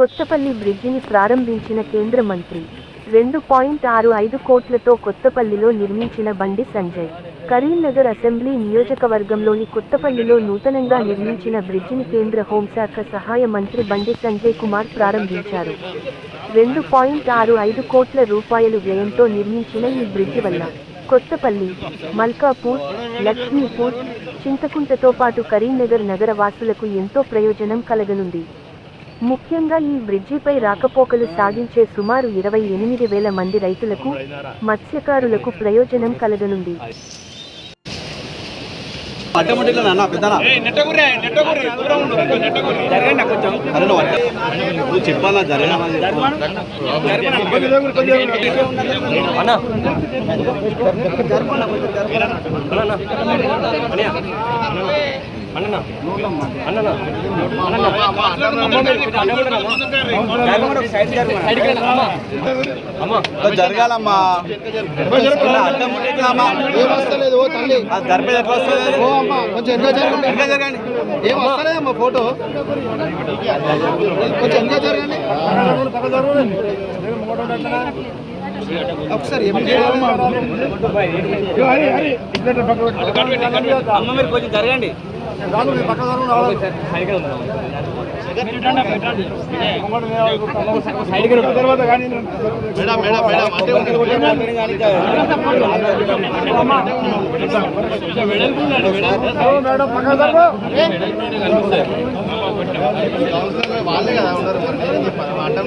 కొత్తపల్లి బ్రిడ్జిని ప్రారంభించిన కేంద్ర మంత్రి. రెండు పాయింట్ ఆరు ఐదు కోట్లతో కొత్తపల్లిలో నిర్మించిన బండి సంజయ్. కరీంనగర్ అసెంబ్లీ నియోజకవర్గంలోని కొత్తపల్లిలో నూతనంగా నిర్మించిన బ్రిడ్జిని కేంద్ర హోంశాఖ సహాయ మంత్రి బండి సంజయ్ కుమార్ ప్రారంభించారు. రెండు పాయింట్ ఆరు ఐదు కోట్ల రూపాయలు వ్యయంతో నిర్మించిన ఈ బ్రిడ్జి వల్ల కొత్తపల్లి మల్కాపూర్ లక్ష్మీపూర్ చింతకుంటతో పాటు కరీంనగర్ నగర వాసులకు ఎంతో ప్రయోజనం కలగనుంది. ముఖ్యంగా ఈ బ్రిడ్జిపై రాకపోకలు సాగించే సుమారు ఇరవై ఎనిమిది వేల మంది రైతులకు మత్స్యకారులకు ప్రయోజనం కలగనుంది. చెప్పాలా జరగాలమ్మా అమ్మా ఏం వస్తలేదు ఓ తల్లి అది జరిపేది ఎట్లా వస్తుంది ఓ అమ్మ కొంచెం వెనక జరగండి ఏం వస్తలేదమ్మా ఫోటో కొంచెం వెనక జరగండి ఒకసారి అమ్మ మీరు కొంచెం జరగండి వాళ్ళే కదా ఉన్నారు మరి నేనేం చెప్పాలి మా అడ్డం